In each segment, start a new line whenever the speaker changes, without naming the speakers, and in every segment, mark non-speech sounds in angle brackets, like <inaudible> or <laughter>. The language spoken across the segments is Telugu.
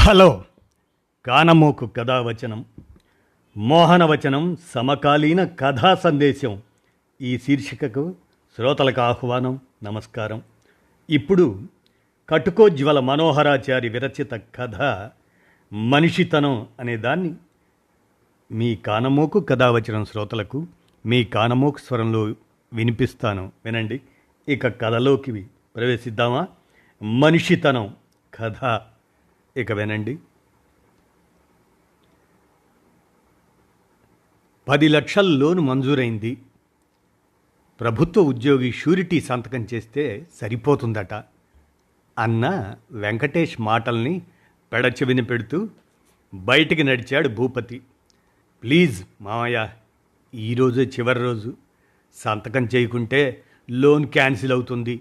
హలో. కానమోకు కథావచనం మోహనవచనం సమకాలీన కథా సందేశం. ఈ శీర్షికకు శ్రోతలకు ఆహ్వానం నమస్కారం. ఇప్పుడు కటుకోజ్వల మనోహరాచారి విరచిత కథ మనిషితనం అనే దాన్ని మీ కానమోకు కథావచనం శ్రోతలకు మీ కానమోకు స్వరంలో వినిపిస్తాను. వినండి. ఇక కథలోకి ప్రవేశిద్దామా? మనిషితనం కథ. ఇక వినండి. పది లక్షల లోను మంజూరైంది. ప్రభుత్వ ఉద్యోగి షూరిటీ సంతకం చేస్తే సరిపోతుందట. అన్న వెంకటేష్ మాటల్ని పెడచెవిని పెడుతూ బయటికి నడిచాడు భూపతి. ప్లీజ్ మామయ్య ఈరోజు చివరి రోజు. సంతకం చేయకుంటే లోన్ క్యాన్సిల్ అవుతుంది.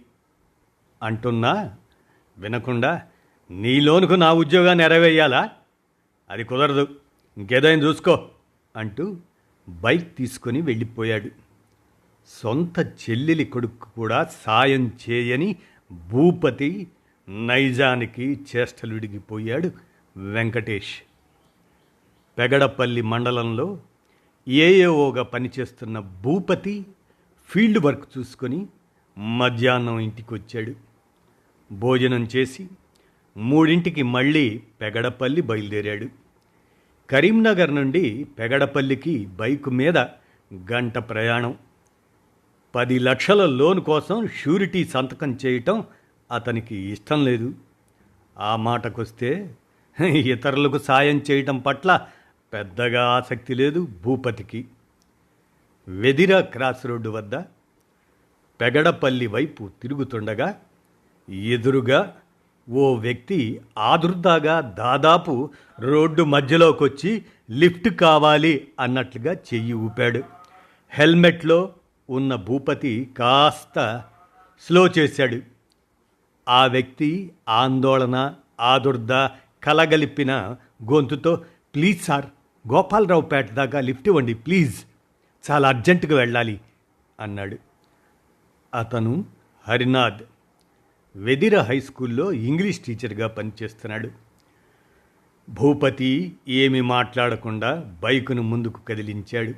అంటున్నా వినకుండా నీ లోనుకు నా ఉద్యోగాన్ని ఎరవేయాలా? అది కుదరదు. ఇంకేదైనా చూసుకో అంటూ బైక్ తీసుకొని వెళ్ళిపోయాడు. సొంత చెల్లెలి కొడుకు కూడా సాయం చేయని భూపతి నైజానికి చేష్టలుడిగిపోయాడు వెంకటేష్. పెగడపల్లి మండలంలో ఏఏఓగా పనిచేస్తున్న భూపతి ఫీల్డ్ వర్క్ చూసుకొని మధ్యాహ్నం ఇంటికి వచ్చాడు భోజనం చేసి మూడింటికి మళ్ళీ పెగడపల్లి బయలుదేరాడు. కరీంనగర్ నుండి పెగడపల్లికి బైకు మీద గంట ప్రయాణం. పది లక్షల లోన్ కోసం షూరిటీ సంతకం చేయటం అతనికి ఇష్టం లేదు. ఆ మాటకొస్తే ఇతరులకు సాయం చేయటం పట్ల పెద్దగా ఆసక్తి లేదు భూపతికి. వెదిర క్రాస్ రోడ్డు వద్ద పెగడపల్లి వైపు తిరుగుతుండగా ఎదురుగా ఓ వ్యక్తి ఆదుర్దాగా దాదాపు రోడ్డు మధ్యలోకొచ్చి లిఫ్ట్ కావాలి అన్నట్లుగా చెయ్యి ఊపాడు. హెల్మెట్లో ఉన్న భూపతి కాస్త స్లో చేశాడు. ఆ వ్యక్తి ఆందోళన ఆదుర్ద కలగలిపిన గొంతుతో ప్లీజ్ సార్ గోపాలరావు పేట దాకా లిఫ్ట్ ఇవ్వండి ప్లీజ్. చాలా అర్జెంటుగా వెళ్ళాలి అన్నాడు. అతను హరినాథ్. వెదిర హై స్కూల్లో ఇంగ్లీష్ టీచర్గా పనిచేస్తున్నాడు. భూపతి ఏమి మాట్లాడకుండా బైకును ముందుకు కదిలించాడు.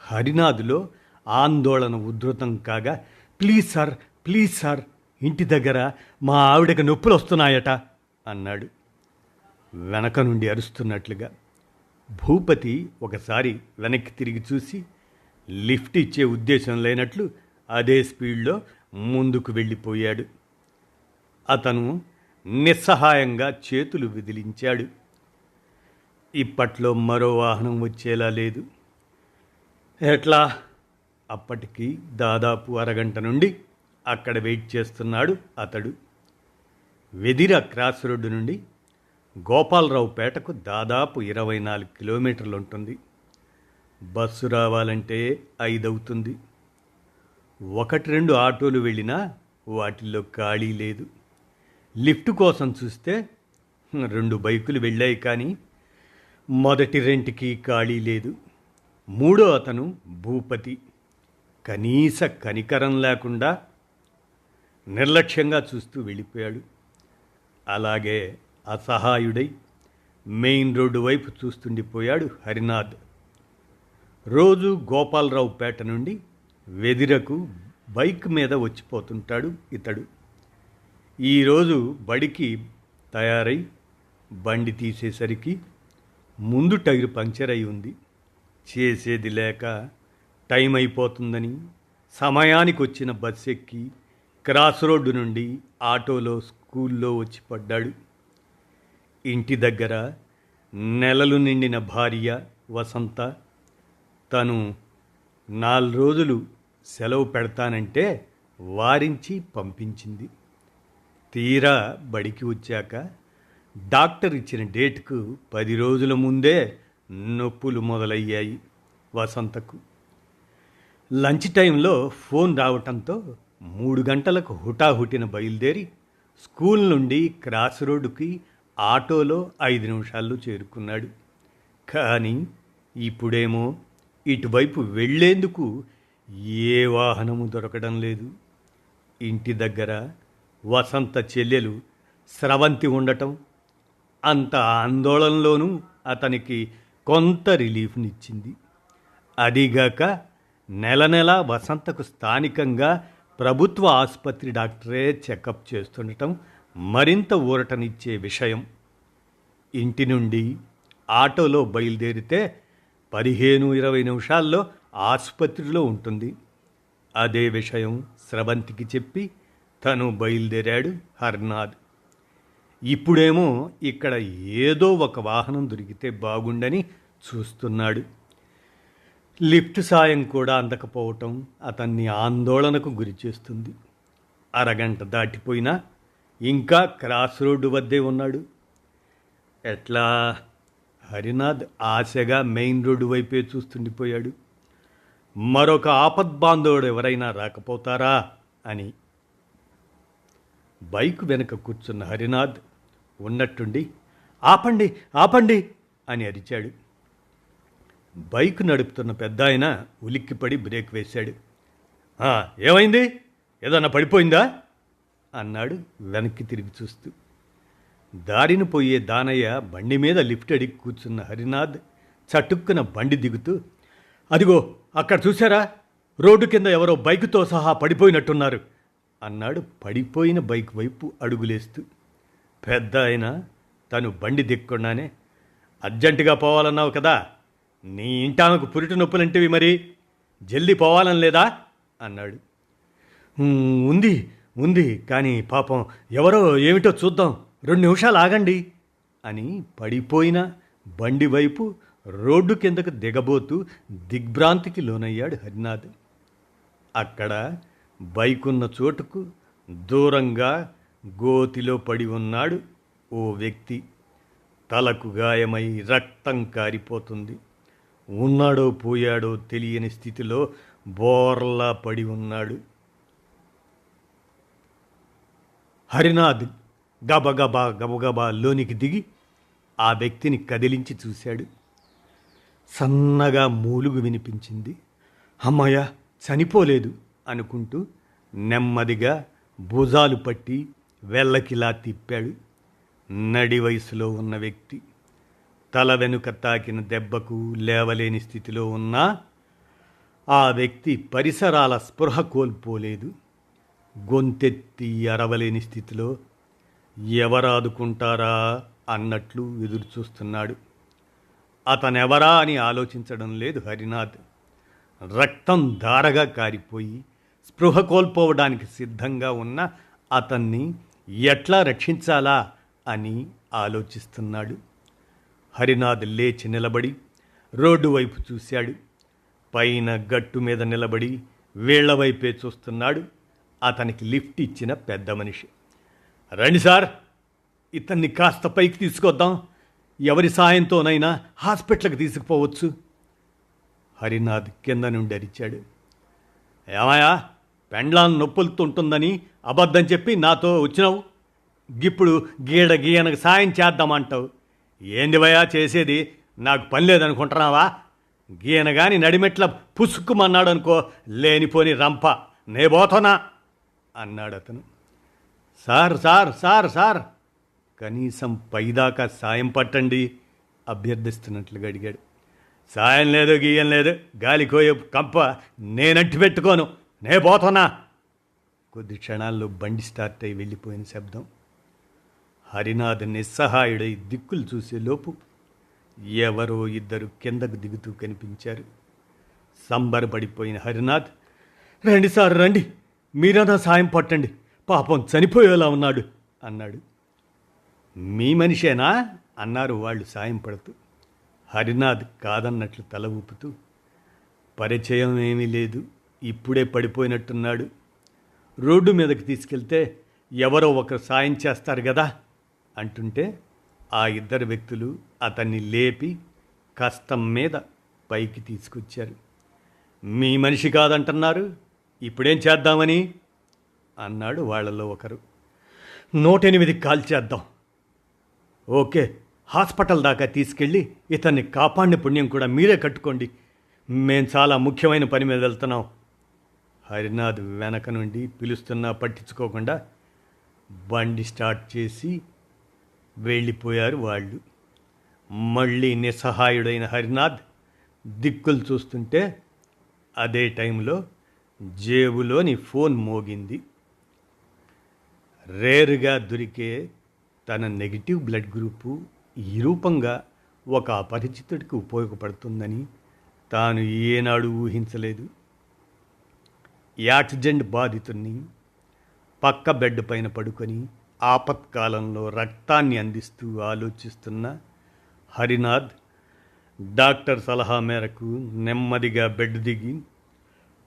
హరినాథ్లో ఆందోళన ఉధృతం కాగా ప్లీజ్ సార్ ప్లీజ్ సార్ ఇంటి దగ్గర మా ఆవిడకి నొప్పులు వస్తున్నాయట అన్నాడు. వెనక నుండి అరుస్తున్నట్లుగా భూపతి ఒకసారి వెనక్కి తిరిగి చూసి లిఫ్ట్ ఇచ్చే ఉద్దేశం లేనట్లు అదే స్పీడ్లో ముందుకు వెళ్ళిపోయాడు. అతను నిస్సహాయంగా చేతులు విదిలించాడు. ఇప్పట్లో మరో వాహనం వచ్చేలా లేదు. ఎట్లా? అప్పటికి దాదాపు అరగంట నుండి అక్కడ వెయిట్ చేస్తున్నాడు అతడు. వెదిర క్రాస్ రోడ్డు నుండి గోపాలరావుపేటకు దాదాపు ఇరవై నాలుగు కిలోమీటర్లు ఉంటుంది. బస్సు రావాలంటే ఐదవుతుంది. ఒకటి రెండు ఆటోలు వెళ్ళినా వాటిల్లో ఖాళీ లేదు. లిఫ్ట్ కోసం చూస్తే రెండు బైకులు వెళ్ళాయి కానీ మొదటి రెంట్కి ఖాళీ లేదు. మూడో అతను భూపతి. కనీస కనికరం లేకుండా నిర్లక్ష్యంగా చూస్తూ వెళ్ళిపోయాడు. అలాగే అసహాయుడై మెయిన్ రోడ్డు వైపు చూస్తుండిపోయాడు హరినాథ్. రోజు గోపాలరావు పేట నుండి వెదిరకు బైక్ మీద వచ్చిపోతుంటాడు ఇతడు. ఈరోజు బడికి తయారై బండి తీసేసరికి ముందు టైరు పంక్చర్ అయి ఉంది. చేసేది లేక టైం అయిపోతుందని సమయానికి వచ్చిన బస్ ఎక్కి క్రాస్ రోడ్డు నుండి ఆటోలో స్కూల్లో వచ్చి పడ్డాడు ఇంటి దగ్గర నెలలు నిండిన భార్య వసంత. తను నాలుగు రోజులు సెలవు పెడతానంటే వారించి పంపించింది. తీరా బడికి వచ్చాక డాక్టర్ ఇచ్చిన డేట్కు పది రోజుల ముందే నొప్పులు మొదలయ్యాయి వసంతకు. లంచ్ టైంలో ఫోన్ రావటంతో మూడు గంటలకు హుటాహుటిన బయలుదేరి స్కూల్ నుండి క్రాస్ రోడ్డుకి ఆటోలో ఐదు నిమిషాల్లో చేరుకున్నాడు. కానీ ఇప్పుడేమో ఇటువైపు వెళ్ళేందుకు ఏ వాహనము దొరకడం లేదు. ఇంటి దగ్గర వసంత చెల్లెలు స్రవంతి ఉండటం అంత ఆందోళనలోనూ అతనికి కొంత రిలీఫ్నిచ్చింది. అదిగాక నెల నెల వసంతకు స్థానికంగా ప్రభుత్వ ఆసుపత్రి డాక్టరే చెకప్ చేస్తుండటం మరింత ఊరటనిచ్చే విషయం. ఇంటి నుండి ఆటోలో బయలుదేరితే పదిహేను ఇరవై నిమిషాల్లో ఆసుపత్రిలో ఉంటుంది. అదే విషయం స్రవంతికి చెప్పి తను బయలుదేరాడు హర్నాథ్ ఇప్పుడేమో ఇక్కడ ఏదో ఒక వాహనం దొరికితే బాగుండని చూస్తున్నాడు. లిఫ్ట్ సాయం కూడా అందకపోవటం అతన్ని ఆందోళనకు గురిచేస్తుంది అరగంట దాటిపోయినా ఇంకా క్రాస్ రోడ్డు వద్దే ఉన్నాడు. ఎట్లా? హరినాథ్ ఆశగా మెయిన్ రోడ్డు వైపే చూస్తుండిపోయాడు. మరొక ఆపద్బాంధవుడు ఎవరైనా రాకపోతారా అని. బైక్ వెనక కూర్చున్న హరినాథ్ ఉన్నట్టుండి ఆపండి ఆపండి అని అరిచాడు. బైక్ నడుపుతున్న పెద్ద ఆయన ఉలిక్కిపడి బ్రేక్ వేశాడు. ఏమైంది? ఏదన్నా పడిపోయిందా? అన్నాడు వెనక్కి తిరిగి చూస్తూ. దారిన పోయే దానయ్య బండి మీద లిఫ్ట్ అడిగి కూర్చున్న హరినాథ్ చటుక్కున బండి దిగుతూ అదిగో అక్కడ చూసారా రోడ్డు కింద ఎవరో బైకుతో సహా పడిపోయినట్టున్నారు అన్నాడు పడిపోయిన బైక్ వైపు అడుగులేస్తూ. పెద్ద ఆయన తను బండి దిక్కుండానే అర్జెంటుగా పోవాలన్నావు కదా? నీ ఇంటామెకు పురిటి నొప్పులంటివి మరి? జల్దీ పోవాలని లేదా? అన్నాడు. ఉంది ఉంది కానీ పాపం ఎవరో ఏమిటో చూద్దాం. రెండు నిమిషాలు ఆగండి అని పడిపోయిన బండి వైపు రోడ్డు కిందకు దిగబోతూ దిగ్భ్రాంతికి లోనయ్యాడు హరినాథ్. అక్కడ బైక్ ఉన్న చోటుకు దూరంగా గోతిలో పడి ఉన్నాడు ఓ వ్యక్తి. తలకు గాయమై రక్తం కారిపోతుంది. ఉన్నాడో పోయాడో తెలియని స్థితిలో బోర్లా పడి ఉన్నాడు. హరినాథ్ గబగబా గబగబా లోనికి దిగి ఆ వ్యక్తిని కదిలించి చూశాడు. సన్నగా మూలుగు వినిపించింది. అమ్మయ్య చనిపోలేదు అనుకుంటూ నెమ్మదిగా భుజాలు పట్టి వెళ్ళకిలా తిప్పాడు. నడి వయసులో ఉన్న వ్యక్తి తల వెనుక తాకిన దెబ్బకు లేవలేని స్థితిలో ఉన్నా ఆ వ్యక్తి పరిసరాల స్పృహ కోల్పోలేదు. గొంతెత్తి అరవలేని స్థితిలో ఎవరాదుకుంటారా అన్నట్లు ఎదురుచూస్తున్నాడు. అతనెవరా అని ఆలోచించడం లేదు హరినాథ్. రక్తం ధారగా కారిపోయి స్పృహ కోల్పోవడానికి సిద్ధంగా ఉన్న అతన్ని ఎట్లా రక్షించాలా అని ఆలోచిస్తున్నాడు. హరినాథ్ లేచి నిలబడి రోడ్డు వైపు చూశాడు. పైన గట్టు మీద నిలబడి వీళ్ళ వైపే చూస్తున్నాడు. అతనికి లిఫ్ట్ ఇచ్చిన పెద్ద మనిషి. రండి సార్. ఇతన్ని కాస్త పైకి తీసుకొద్దాం. ఎవరి సాయంతోనైనా హాస్పిటల్కి తీసుకుపోవచ్చు. హరినాథ్ కింద నుండి అరిచాడు. ఏమయ్యా పెండ్లాన్ నొప్పులుతుంటుందని అబద్ధం చెప్పి నాతో వచ్చినావు? ఇప్పుడు గీడ గీయనకు సాయం చేద్దామంటావు. ఏంది భయా చేసేది? నాకు పని లేదనుకుంటున్నావా? గీయన గాని నడిమెట్ల పుసుక్కుమన్నాడు అనుకో లేనిపోని రంప నే అన్నాడు అతను సార్ సార్ సార్ సార్. కనీసం పైదాకా సాయం పట్టండి అభ్యర్థిస్తున్నట్లుగా అడిగాడు. సాయం లేదు గీయం లేదు గాలికోయే కంప నేనట్టి పెట్టుకోను నే పోతున్నా. కొద్ది క్షణాల్లో బండి స్టార్ట్ అయి వెళ్ళిపోయిన శబ్దం. హరినాథ్ నిస్సహాయుడై దిక్కులు చూసేలోపు ఎవరో ఇద్దరు కిందకు దిగుతూ కనిపించారు. సంబరపడిపోయిన హరినాథ్ రండి సార్ రండి. మీరన్నా సాయం పట్టండి. పాపం చనిపోయేలా ఉన్నాడు అన్నాడు. మీ మనిషేనా? అన్నారు వాళ్ళు సాయం పడుతూ. హరినాథ్ కాదన్నట్లు తల ఊపుతూ. పరిచయం ఏమీ లేదు ఇప్పుడే పడిపోయినట్టున్నాడు. రోడ్డు మీదకి తీసుకెళ్తే ఎవరో ఒకరు సాయం చేస్తారు కదా అంటుంటే ఆ ఇద్దరు వ్యక్తులు అతన్ని లేపి కష్టం మీద పైకి తీసుకొచ్చారు. మీ మనిషి కాదంటున్నారు ఇప్పుడేం చేద్దామని? అన్నాడు వాళ్ళలో ఒకరు. నూటెనిమిది కాల్ చేద్దాం. ఓకే హాస్పిటల్ దాకా తీసుకెళ్ళి ఇతన్ని కాపాడిన పుణ్యం కూడా మీరే కట్టుకోండి. మేం చాలా ముఖ్యమైన పని మీద వెళ్తున్నాం. హరినాథ్ వెనక నుండి పిలుస్తున్నా పట్టించుకోకుండా బండి స్టార్ట్ చేసి వెళ్ళిపోయారు వాళ్ళు. మళ్ళీ నిస్సహాయుడైన హరినాథ్ దిక్కులు చూస్తుంటే అదే టైంలో జేబులోని ఫోన్ మోగింది. రేరుగా దొరికే తన నెగిటివ్ బ్లడ్ గ్రూపు ఈ రూపంగా ఒక అపరిచితుడికి ఉపయోగపడుతుందని తాను ఏనాడు ఊహించలేదు. యాక్సిడెంట్ బాధితుణ్ణి పక్క బెడ్ పైన పడుకొని ఆపత్కాలంలో రక్తాన్ని అందిస్తూ ఆలోచిస్తున్న హరినాథ్ డాక్టర్ సలహా మేరకు నెమ్మదిగా బెడ్ దిగి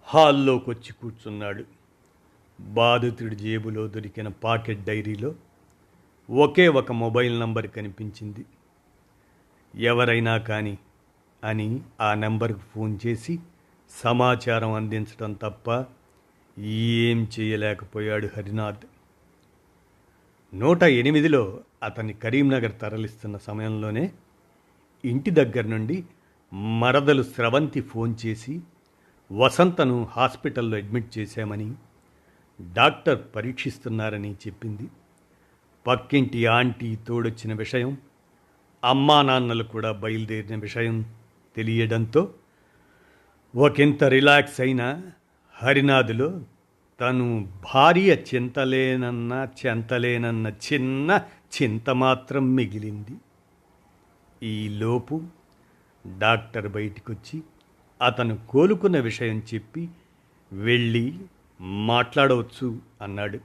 హాల్లోకి వచ్చి కూర్చున్నాడు. బాధితుడి జేబులో దొరికిన పాకెట్ డైరీలో ఒకే ఒక మొబైల్ నంబర్ కనిపించింది. ఎవరైనా కానీ అని ఆ నెంబర్కు ఫోన్ చేసి సమాచారం అందించడం తప్ప ఏం చేయలేకపోయాడు హరినాథ్. నూట ఎనిమిదిలో అతన్ని కరీంనగర్ తరలిస్తున్న సమయంలోనే ఇంటి దగ్గర నుండి మరదలు స్రవంతి ఫోన్ చేసి వసంతను హాస్పిటల్లో అడ్మిట్ చేశామని డాక్టర్ పరీక్షిస్తున్నారని చెప్పింది. పక్కింటి ఆంటీ తోడొచ్చిన విషయం అమ్మా నాన్నలు కూడా బయలుదేరిన విషయం తెలియడంతో ఒకంత రిలాక్స్ అయిన హరినాథులో తను భార్య చింతలేనన్న చెంతలేనన్న చిన్న చింత మాత్రం మిగిలింది. ఈలోపు డాక్టర్ బయటికొచ్చి అతను కోలుకున్న విషయం చెప్పి వెళ్ళి మాట్లాడవచ్చు అన్నాడు.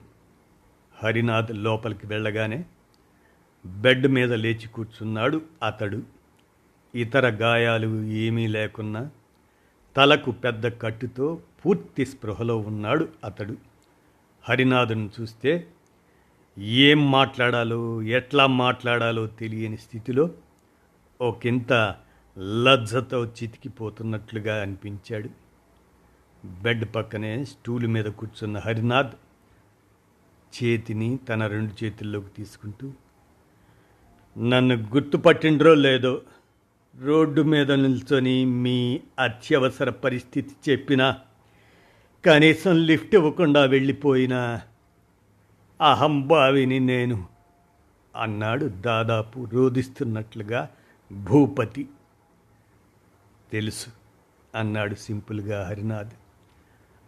హరినాథ్ లోపలికి వెళ్ళగానే బెడ్ మీద లేచి కూర్చున్నాడు అతడు. ఇతర గాయాలు ఏమీ లేకున్నా తలకు పెద్ద కట్టుతో పూర్తి స్పృహలో ఉన్నాడు అతడు. హరినాథును చూస్తే ఏం మాట్లాడాలో ఎట్లా మాట్లాడాలో తెలియని స్థితిలో ఒకంత లజ్జతో చితికిపోతున్నట్లుగా అనిపించాడు. బెడ్ పక్కనే స్టూలు మీద కూర్చున్న హరినాథ్ చేతిని తన రెండు చేతుల్లోకి తీసుకుంటూ నన్ను గుర్తుపట్టిండ్రో లేదో రోడ్డు మీద నిల్చొని మీ అత్యవసర పరిస్థితి చెప్పినా కనీసం లిఫ్ట్ ఇవ్వకుండా వెళ్ళిపోయిన అహంభావిని నేను అన్నాడు దాదాపు రోధిస్తున్నట్లుగా భూపతి. తెలుసు అన్నాడు సింపుల్గా హరినాథ్.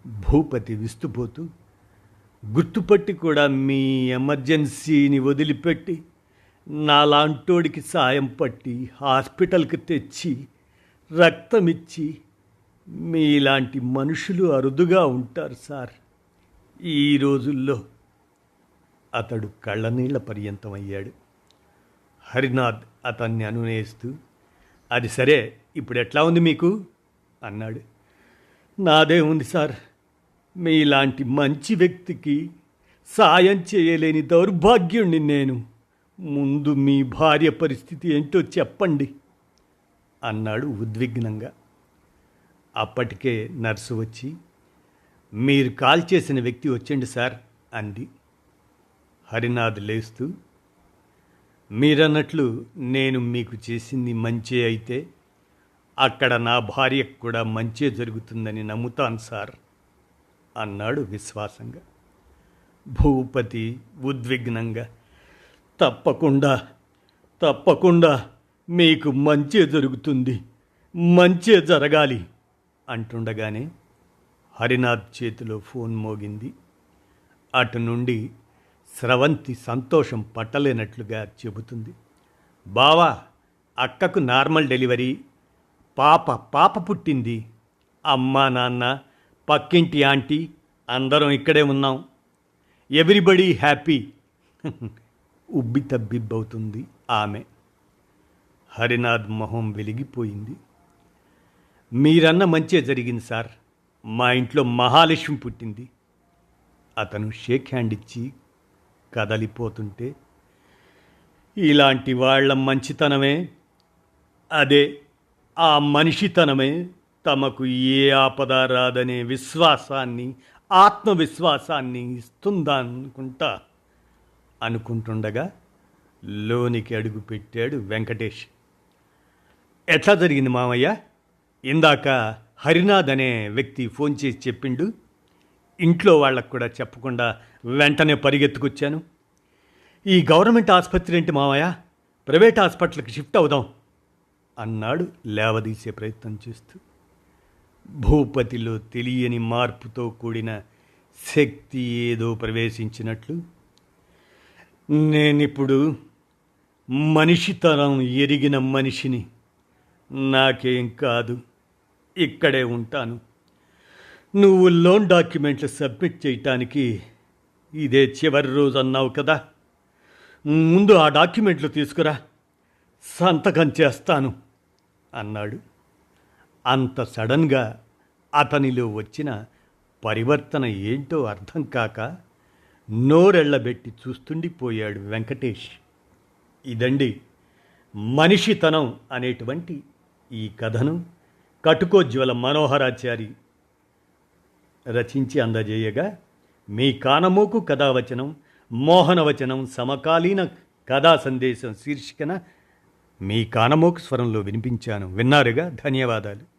భూపతి విస్తుపోతూ గుర్తుపట్టి కూడా మీ ఎమర్జెన్సీని వదిలిపెట్టి నాలాంటోడికి సాయం పట్టి హాస్పిటల్కి తెచ్చి రక్తమిచ్చి మీలాంటి మనుషులు అరుదుగా ఉంటారు సార్. ఈ రోజుల్లో అతడు కళ్ళనీళ్ళ పర్యంతం అయ్యాడు హరినాథ్ అతన్ని అనునేస్తూ అది సరే ఇప్పుడు ఎట్లా ఉంది మీకు? అన్నాడు. నాదే ఉంది సార్. మీలాంటి మంచి వ్యక్తికి సాయం చేయలేని దౌర్భాగ్యుణ్ణి నేను. ముందు మీ భార్య పరిస్థితి ఏంటో చెప్పండి అన్నాడు ఉద్విగ్నంగా. అప్పటికే నర్సు వచ్చి మీరు కాల్ చేసిన వ్యక్తి వచ్చండి సార్ అంది. హరినాథ్ లేస్తూ మీరన్నట్లు నేను మీకు చేసింది మంచే అయితే అక్కడ నా భార్యకు కూడా మంచే జరుగుతుందని నమ్ముతాను సార్. అన్నాడు విశ్వాసంగా. భూపతి ఉద్విగ్నంగా తప్పకుండా తప్పకుండా మీకు మంచే జరుగుతుంది మంచే జరగాలి అంటుండగానే హరినాథ్ చేతిలో ఫోన్ మోగింది. అటు నుండి స్రవంతి సంతోషం పట్టలేనట్లుగా చెబుతుంది. బావా అక్కకు నార్మల్ డెలివరీ పాప పాప పుట్టింది అమ్మా నాన్న పక్కింటి ఆంటీ అందరం ఇక్కడే ఉన్నాం. ఎవ్రీబడీ హ్యాపీ <laughs> ఉబ్బి తబ్బిబ్బవుతుంది ఆమె. హరినాథ్ మొహం వెలిగిపోయింది. మీరన్న మంచే జరిగింది సార్. మా ఇంట్లో మహాలక్ష్మి పుట్టింది. అతను షేక్ హ్యాండ్ ఇచ్చి కదలిపోతుంటే ఇలాంటి వాళ్ళ మంచితనమే. అదే ఆ మనిషితనమే. తమకు ఏ ఆపద రాదనే విశ్వాసాన్ని ఆత్మవిశ్వాసాన్ని ఇస్తుందా అనుకుంటా? అనుకుంటుండగా లోనికి అడుగు పెట్టాడు వెంకటేష్. ఎట్లా జరిగింది మామయ్య ఇందాక హరినాథ్ అనే వ్యక్తి ఫోన్ చేసి చెప్పిండు. ఇంట్లో వాళ్ళకు కూడా చెప్పకుండా వెంటనే పరిగెత్తుకొచ్చాను. ఈ గవర్నమెంట్ ఆసుపత్రి ఏంటి మావయ్య? ప్రైవేట్ హాస్పిటల్కి షిఫ్ట్ అవుదాం అన్నాడు లేవదీసే ప్రయత్నం చేస్తూ. భూపతిలో తెలియని మార్పుతో కూడిన శక్తి ఏదో ప్రవేశించినట్లు. నేనిప్పుడు మనిషితనం ఎరిగిన మనిషిని. నాకేం కాదు. ఇక్కడే ఉంటాను. నువ్వు లోన్ డాక్యుమెంట్లు సబ్మిట్ చేయటానికి ఇదే చివరి రోజు అన్నావు కదా. ముందు ఆ డాక్యుమెంట్లు తీసుకురా. సంతకం చేస్తాను అన్నాడు. అంత సడన్గా అతనిలో వచ్చిన పరివర్తన ఏంటో అర్థం కాక నోరెళ్ళబెట్టి చూస్తుండిపోయాడు వెంకటేష్. ఇదండి మనిషితనం అనేటువంటి ఈ కథను కటుకోజ్వల మనోహరాచారి రచించి అందజేయగా మీ కానమోకు కథావచనం మోహనవచనం సమకాలీన కథా సందేశం శీర్షికన మీ కానమోకు స్వరంలో వినిపించాను. విన్నారుగా? ధన్యవాదాలు.